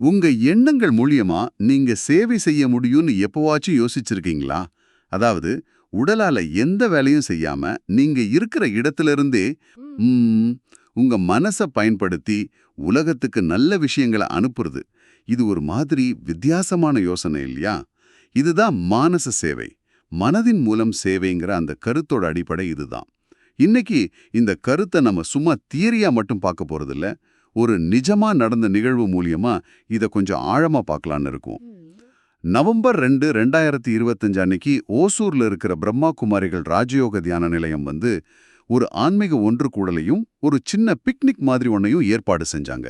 உங்க எண்ணங்கள் மூலியமா நீங்க சேவை செய்ய முடியும்னு எப்போவாச்சும் யோசிச்சிருக்கீங்களா? அதாவது உடலால எந்த வேலையும் செய்யாம நீங்க இருக்கிற இடத்துல இருந்தே உங்க மனசை பயன்படுத்தி உலகத்துக்கு நல்ல விஷயங்களை அனுப்புறது. இது ஒரு மாதிரி வித்தியாசமான யோசனை இல்லையா? இதுதான் மானச சேவை. மனதின் மூலம் சேவைங்கிற அந்த கருத்தோட அடிப்படை இதுதான். இன்னைக்கு இந்த கருத்தை நம்ம சும்மா தியரியா மட்டும் பார்க்க போறதில்ல. ஒரு நிஜமா நடந்த நிகழ்வு மூலியமா இத கொஞ்சம் ஆழமா பார்க்கலான்னு இருக்கும். நவம்பர் ரெண்டு ரெண்டாயிரத்தி இருபத்தஞ்சு அன்னைக்கு ஓசூர்ல இருக்கிற பிரம்மா குமாரிகள் ராஜயோக தியான நிலையம் வந்து ஒரு ஆன்மீக ஒன்று கூடலையும் ஒரு சின்ன பிக்னிக் மாதிரி ஒன்னையும் ஏற்பாடு செஞ்சாங்க.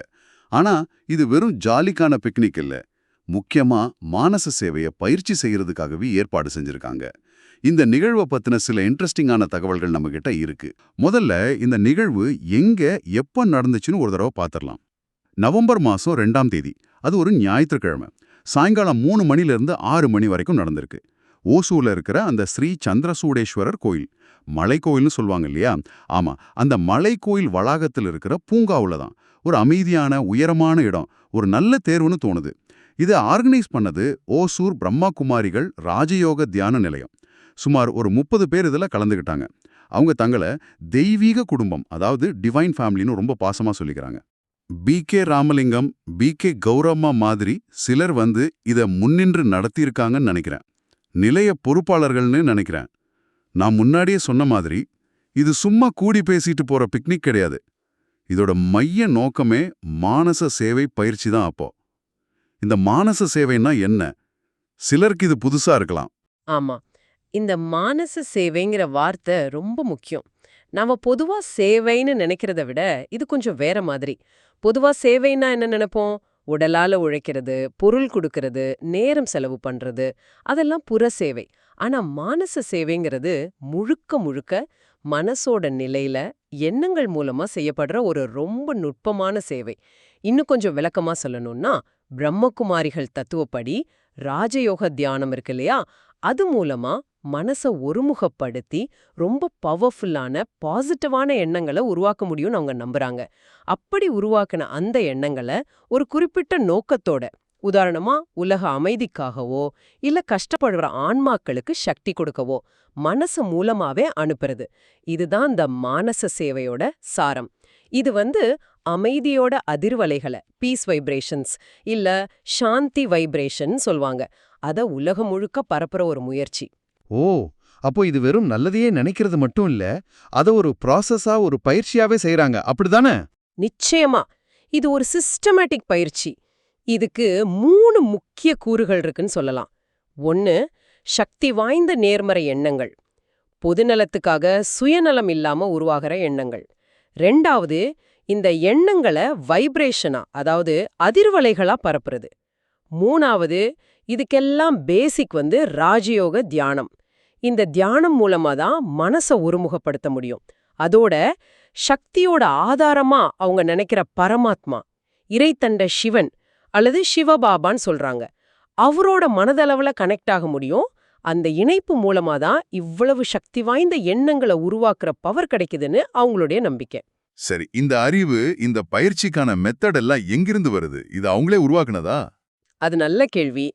ஆனா இது வெறும் ஜாலிக்கான பிக்னிக் இல்ல. முக்கியமா மானச சேவையை பயிற்சி செய்யறதுக்காகவே ஏற்பாடு செஞ்சிருக்காங்க. இந்த நிகழ்வை பத்தின சில இன்ட்ரெஸ்டிங்கான தகவல்கள் நம்ம கிட்ட இருக்கு. முதல்ல இந்த நிகழ்வு எங்க எப்ப நடந்துச்சுன்னு ஒரு தடவை பார்த்துடலாம் நவம்பர் மாசம் ரெண்டாம் தேதி. அது ஒரு ஞாயிற்றுக்கிழமை. சாயங்காலம் மூணு மணிலிருந்து ஆறு மணி வரைக்கும் நடந்திருக்கு. ஓசூரில் இருக்கிற அந்த ஸ்ரீ சந்திரசூடேஸ்வரர் கோயில். மலை கோயில்னு சொல்லுவாங்க இல்லையா? ஆமா. அந்த மலை கோயில் வளாகத்தில் இருக்கிற பூங்காவுல தான். ஒரு அமைதியான உயரமான இடம். ஒரு நல்ல தேர்வுன்னு தோணுது. இதை ஆர்கனைஸ் பண்ணது ஓசூர் பிரம்மா குமாரிகள் ராஜயோக தியான நிலையம். சுமார் ஒரு முப்பது பேர் இதில் கலந்துக்கிட்டாங்க அவங்க தங்களை தெய்வீக குடும்பம் அதாவது டிவைன் ஃபேமிலின்னு ரொம்ப பாசமா சொல்லிக்கிறாங்க. P K Ramalingam P K Gowramma மாதிரி சிலர் வந்து இதை முன்னின்று நடத்தியிருக்காங்கன்னு நினைக்கிறேன். நிலைய பொறுப்பாளர்கள்னு நினைக்கிறேன். நான் முன்னாடியே சொன்ன மாதிரி இது சும்மா கூடி பேசிட்டு போற பிக்னிக் கிடையாது. இதோட மைய நோக்கமே மானச சேவை பயிற்சி தான் அப்போ. இந்த மானச சேவைன்னா என்ன? சிலருக்கு இது புதுசா இருக்கலாம். ஆமா. இந்த மானச சேவைங்கிற வார்த்தை ரொம்ப முக்கியம். நாம பொதுவா சேவைன்னு நினைக்கிறத விட இது கொஞ்சம் வேற மாதிரி. பொதுவா சேவைன்னா என்ன நினைப்போம்? உடலால உழைக்கிறது பொருள் கொடுக்கறது நேரம் செலவு பண்றது அதெல்லாம் புற சேவை. ஆனா மானச சேவைங்கிறது முழுக்க முழுக்க மனசோட நிலையில எண்ணங்கள் மூலமா செய்யப்படுற ஒரு ரொம்ப நுட்பமான சேவை. இன்னும் கொஞ்சம் விளக்கமா சொல்லணும்னா பிரம்மகுமாரிகள் தத்துவப்படி ராஜயோக தியானம் இருக்கு இல்லையா? அது மூலமா மனச ஒருமுகப்படுத்தி ரொம்ப பவர்ஃபுல்லான பாசிட்டிவான எண்ணங்களை உருவாக்க முடியும்னு அவங்க நம்புறாங்க. அப்படி உருவாக்கின அந்த எண்ணங்களை ஒரு குறிப்பிட்ட நோக்கத்தோட உதாரணமா உலக அமைதிக்காகவோ இல்ல கஷ்டப்படுற ஆன்மாக்களுக்கு சக்தி கொடுக்கவோ மனசு மூலமாவே அனுப்புறது. இதுதான் இந்த மானச சேவையோட சாரம். இது வந்து அமைதியோட அதிர்வலைகளை பீஸ் வைப்ரேஷன்ஸ் இல்ல சாந்தி வைப்ரேஷன் சொல்வாங்க. அத உலகம் முழுக்க பரப்புற ஒரு முயற்சி. ஓ அப்போ இது வெறும் நல்லதையே நினைக்கிறது மட்டும் இல்ல அத ஒரு ப்ராசஸா ஒரு பயிற்சியாவே செய்றாங்க. அப்படிதானே? நிச்சயமா. இது ஒரு சிஸ்டமேட்டிக் பயிற்சி. இதுக்கு மூணு முக்கிய கூறுகள் இருக்குன்னு சொல்லலாம். ஒன்னு சக்தி வாய்ந்த நேர்மறை எண்ணங்கள். பொதுநலத்துக்காக சுயநலம் இல்லாம உருவாகிற எண்ணங்கள். ரெண்டாவது இந்த எண்ணங்களை வைப்ரேஷனா அதாவது அதிர்வலைகளா பரப்புறது. மூணாவது இதுக்கெல்லாம் பேசிக் வந்து ராஜயோக தியானம். இந்த தியானம் மூலமா தான் மனச ஒருமுகப்படுத்த முடியும். அதோட சக்தியோட ஆதாரமா அவங்க நினைக்கிற பரமாத்மா இறைத்தண்ட சிவன் அல்லது சிவபாபான்னு சொல்றாங்க. அவரோட மனதளவுல கனெக்ட் ஆக முடியும். அந்த இணைப்பு மூலமா தான் இவ்வளவு சக்தி வாய்ந்த எண்ணங்களை உருவாக்குற பவர் கிடைக்குதுன்னு அவங்களுடைய நம்பிக்கை. சரி இந்த அறிவு இந்த பயிற்சிக்கான மெத்தட் எல்லாம் எங்கிருந்து வருது? இது அவங்களே உருவாக்குனதா? அது நல்ல கேள்வி.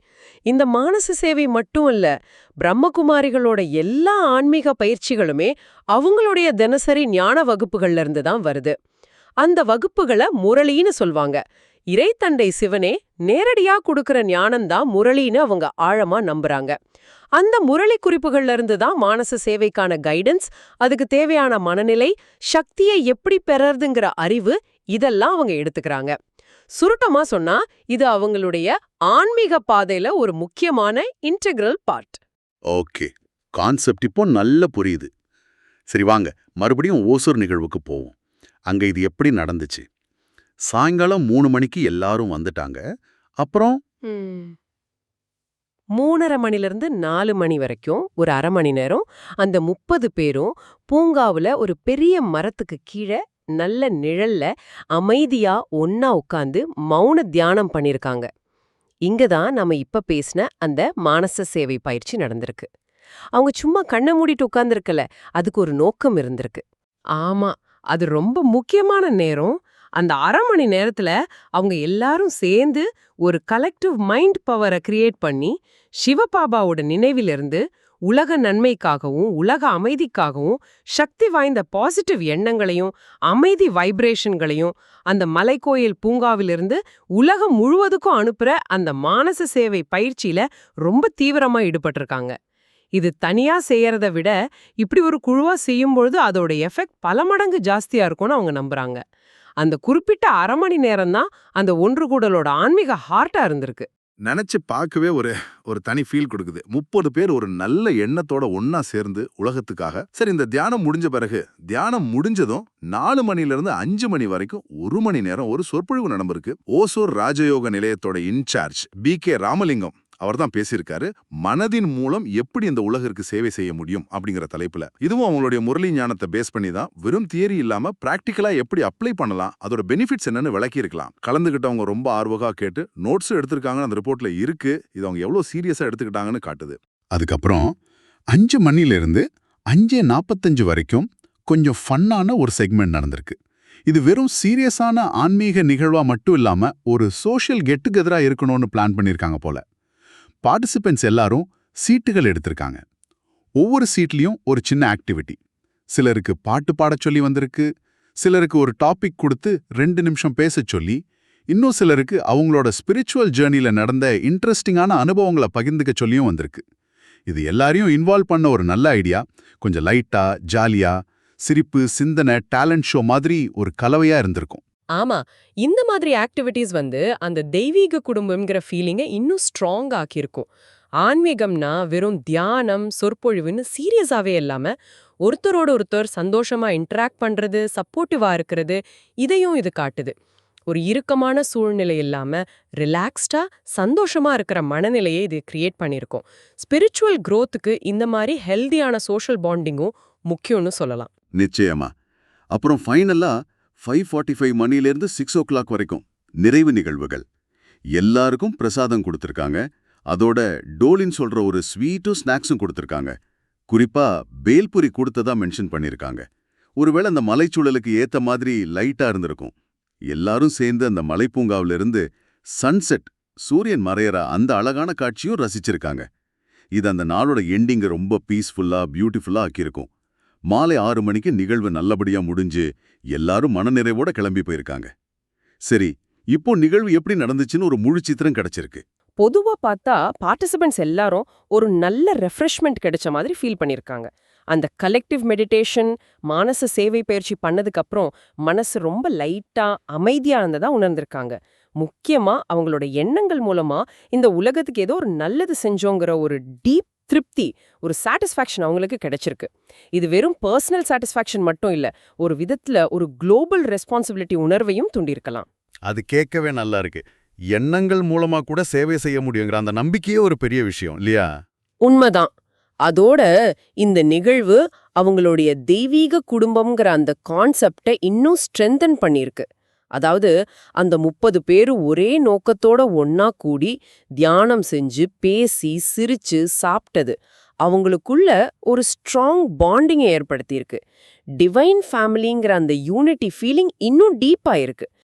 இந்த மானச சேவை மட்டும் இல்ல பிரம்மகுமாரிகளோட எல்லா ஆன்மீக பயிற்சிகளுமே அவங்களுடைய தினசரி ஞான வகுப்புகள்ல இருந்து தான் வருது. அந்த வகுப்புகளை முரளின்னு சொல்வாங்க. இறைத்தண்டை சிவனே நேரடியா கொடுக்கற ஞானம்தான் முரளின்னு அவங்க ஆழமா நம்புறாங்க. அந்த முரளி குறிப்புகள்ல இருந்து தான் மானச சேவைக்கான கைடன்ஸ் அதுக்கு தேவையான மனநிலை சக்தியை எப்படி பெறறதுங்கிற அறிவு இதெல்லாம் அவங்க எடுத்துக்கறாங்க. சுருட்டமா சொன்னா இது அவங்களுடைய ஆன்மீக பாதையில ஒரு முக்கியமான இன்டெக்ரல் பார்ட் ஓகே. கான்செப்ட் இப்போ நல்ல புரியுது. சரி வாங்க மறுபடியும் ஓசூர் நிகழ்வுக்கு போவோம். அங்க இது எப்படி நடந்துச்சு? சாயங்காலம் மூணு மணிக்கு எல்லாரும் வந்துட்டாங்க. அப்புறம்? மூணரை மணிலிருந்து நாலு மணி வரைக்கும் ஒரு அரை மணி நேரம் அந்த முப்பது பேரும் பூங்காவுல ஒரு பெரிய மரத்துக்கு கீழே நல்ல நிழல்ல அமைதியா ஒன்னா உட்காந்து மௌன தியானம் பண்ணிருக்காங்க. இங்க தான் நம்ம இப்ப பேசின அந்த மானச சேவை பயிற்சி நடந்திருக்கு. அவங்க சும்மா கண்ணை மூடிட்டு உட்கார்ந்துருக்கல அதுக்கு ஒரு நோக்கம் இருந்திருக்கு. ஆமா அது ரொம்ப முக்கியமான நேரம். அந்த அரை மணி நேரத்துல அவங்க எல்லாரும் சேர்ந்து ஒரு கலெக்டிவ் மைண்ட் பவரை கிரியேட் பண்ணி சிவபாபாவோட நினைவிலிருந்து உலக நன்மைக்காகவும் உலக அமைதிக்காகவும் சக்தி வாய்ந்த பாசிட்டிவ் எண்ணங்களையும் அமைதி வைப்ரேஷன்களையும் அந்த மலைக்கோயில் பூங்காவிலிருந்து உலகம் முழுவதுக்கும் அனுப்புற அந்த மானச சேவை பயிற்சியில ரொம்ப தீவிரமா ஈடுபட்டிருக்காங்க. இது தனியா செய்யறத விட இப்படி ஒரு குழுவா செய்யும்பொழுது அதோட எஃபெக்ட் பல மடங்கு ஜாஸ்தியா இருக்கும்னு அவங்க நம்புறாங்க. அந்த குறிப்பிட்ட அரை மணி நேரம் தான் அந்த ஒன்று கூடலோட ஆன்மீக ஹார்ட்டா இருந்திருக்கு. நினைச்சு பார்க்கவே ஒரு ஒரு தனி ஃபீல் கொடுக்குது. முப்பது பேர் ஒரு நல்ல எண்ணத்தோட ஒன்னா சேர்ந்து உலகத்துக்காக. சரி இந்த தியானம் முடிஞ்ச பிறகு தியானம் முடிஞ்சதும் நாலு மணில இருந்து அஞ்சு மணி வரைக்கும் ஒரு மணி நேரம் ஒரு சொற்பொழிவு நடந்திருக்கு. ஓசூர் ராஜயோக நிலையத்தோட இன்சார்ஜ் பி கே ராமலிங்கம். அவர் தான் பேசியிருக்காரு மனதின் மூலம் எப்படி இந்த உலகிற்கு சேவை செய்ய முடியும் அப்படிங்கிற தலைப்புல. இதுவும் அவங்களுடைய முரளி ஞானத்தை பேஸ் பண்ணி தான் வெறும் தியரி இல்லாம பிராக்டிக்கலா எப்படி அப்ளை பண்ணலாம் அதோட பெனிஃபிட்ஸ் என்னன்னு விளக்கி இருக்கலாம் கலந்துகிட்டவங்க ரொம்ப ஆர்வமாக கேட்டு நோட்ஸும் எடுத்திருக்காங்க அந்த ரிப்போர்ட்ல இருக்கு இது அவங்க எவ்வளவு சீரியஸா எடுத்துக்கிட்டாங்கன்னு காட்டுது. அதுக்கப்புறம் அஞ்சு மணிலிருந்து அஞ்சே நாற்பத்தஞ்சு வரைக்கும் கொஞ்சம் ஃபன்னான ஒரு செக்மெண்ட் நடந்திருக்கு. இது வெறும் சீரியஸான ஆன்மீக நிகழ்வா மட்டும் இல்லாம ஒரு சோஷியல் கெட் டுகெதரா இருக்கணும்னு பிளான் பண்ணியிருக்காங்க போல. பார்ட்டிசிபென்ட்ஸ் எல்லாரும் சீட்டுகள் எடுத்திருக்காங்க. ஒவ்வொரு சீட்லயும் ஒரு சின்ன ஆக்டிவிட்டி சிலருக்கு பாட்டு பாடச் சொல்லி வந்திருக்கு சிலருக்கு ஒரு டாபிக் கொடுத்து ரெண்டு நிமிஷம் பேசச் சொல்லி இன்னும் சிலருக்கு அவங்களோட ஸ்பிரிச்சுவல் ஜேர்னில நடந்த இன்ட்ரெஸ்டிங்கான அனுபவங்களை பகிர்ந்துக்க சொல்லியும் வந்திருக்கு. இது எல்லாரையும் இன்வால்வ் பண்ண ஒரு நல்ல ஐடியா கொஞ்சம் லைட்டா ஜாலியா சிரிப்பு சிந்தனை டேலண்ட் ஷோ மாதிரி ஒரு கலவையா இருந்திருக்கும். ஆமா இந்த மாதிரி ஆக்டிவிட்டீஸ் வந்து அந்த தெய்வீக குடும்பம்ங்கிற ஃபீலிங்கை இன்னும் ஸ்ட்ராங் ஆக்கியிருக்கும். ஆன்மீகம்னா வெறும் தியானம் சொற்பொழிவுன்னு சீரியஸாவே இல்லாம ஒருத்தரோட ஒருத்தர் சந்தோஷமா இன்ட்ராக்ட் பண்றது சப்போர்ட்டிவா இருக்கிறது இதையும் இது காட்டுது. ஒரு இறுக்கமான சூழ்நிலை இல்லாம ரிலாக்ஸ்டா சந்தோஷமா இருக்கிற மனநிலையை இது கிரியேட் பண்ணியிருக்கோம். ஸ்பிரிச்சுவல் க்ரோத்துக்கு இந்த மாதிரி ஹெல்தியான சோஷியல் பாண்டிங்கும் முக்கியம்னு சொல்லலாம். நிச்சயமா. அப்புறம் ஃபைனலாக ஃபைவ் ஃபார்ட்டி ஃபைவ் மணிலேருந்து சிக்ஸ் ஓ கிளாக் வரைக்கும் நிறைவு நிகழ்வுகள். எல்லாருக்கும் பிரசாதம் கொடுத்துருக்காங்க. அதோட டோலின் சொல்ற ஒரு ஸ்வீட்டும் ஸ்நாக்ஸும் கொடுத்துருக்காங்க. குறிப்பா பேல்புரி கொடுத்ததா மென்ஷன் பண்ணியிருக்காங்க ஒருவேளை அந்த மலைச்சூழலுக்கு ஏத்த மாதிரி லைட்டா இருந்திருக்கும். எல்லாரும் சேர்ந்து அந்த மலைப்பூங்காவிலிருந்து சன்செட் சூரியன் மறையற அந்த அழகான காட்சியும் ரசிச்சிருக்காங்க. இது அந்த நாளோட எண்டிங்க ரொம்ப பீஸ்ஃபுல்லா பியூட்டிஃபுல்லா ஆக்கியிருக்கும். மாலை ஆறு மணிக்கு நிகழ்வு நல்லபடியா முடிஞ்சு எல்லாரும் மனநிறைவோட கிளம்பி போயிருக்காங்க. சரி இப்போ நிகழ்வு எப்படி நடந்துச்சுன்னு ஒரு முழு சித்திரம் கிடைச்சிருக்கு. பொதுவா பார்த்தா பார்ட்டிசிபென்ட்ஸ் எல்லாரும் ஒரு நல்ல ரெஃப்ரெஷ்மெண்ட் கிடைச்ச மாதிரி ஃபீல் பண்ணியிருக்காங்க அந்த கலெக்டிவ் மெடிடேஷன் மானச சேவை பயிற்சி பண்ணதுக்கு அப்புறம் மனசு ரொம்ப லைட்டா அமைதியா இருந்ததா உணர்ந்திருக்காங்க. முக்கியமா அவங்களோட எண்ணங்கள் மூலமா இந்த உலகத்துக்கு ஏதோ ஒரு நல்லது செஞ்சோங்கிற ஒரு டீப் திருப்தி ஒரு சாட்டிஸ்ஃபேக்ஷன் அவங்களுக்கு கிடைச்சிருக்கு. இது வெறும் பர்சனல் சாட்டிஸ்ஃபேக்ஷன் மட்டும் இல்ல ஒரு விதத்துல ஒரு குளோபல் ரெஸ்பான்சிபிலிட்டி உணர்வையும் தூண்டியிருக்கலாம். அது கேட்கவே நல்லா இருக்கு. எண்ணங்கள் மூலமா கூட சேவை செய்ய முடியுங்கிற அந்த நம்பிக்கையே ஒரு பெரிய விஷயம் இல்லையா? உண்மைதான். அதோட இந்த நிகழ்வு அவங்களுடைய தெய்வீக குடும்பம்ங்கிற அந்த கான்செப்டை இன்னும் ஸ்ட்ரென்தன் பண்ணியிருக்கு. அதாவது அந்த முப்பது பேரு ஒரே நோக்கத்தோட ஒன்னா கூடி தியானம் செஞ்சு பேசி சிரிச்சு சாப்பிட்டது அவங்களுக்குள்ள ஒரு ஸ்ட்ராங் பாண்டிங்கை ஏற்படுத்தியிருக்கு. டிவைன் ஃபேமிலிங்கிற அந்த யூனிட்டி ஃபீலிங் இன்னும் டீப்பாக இருக்கு.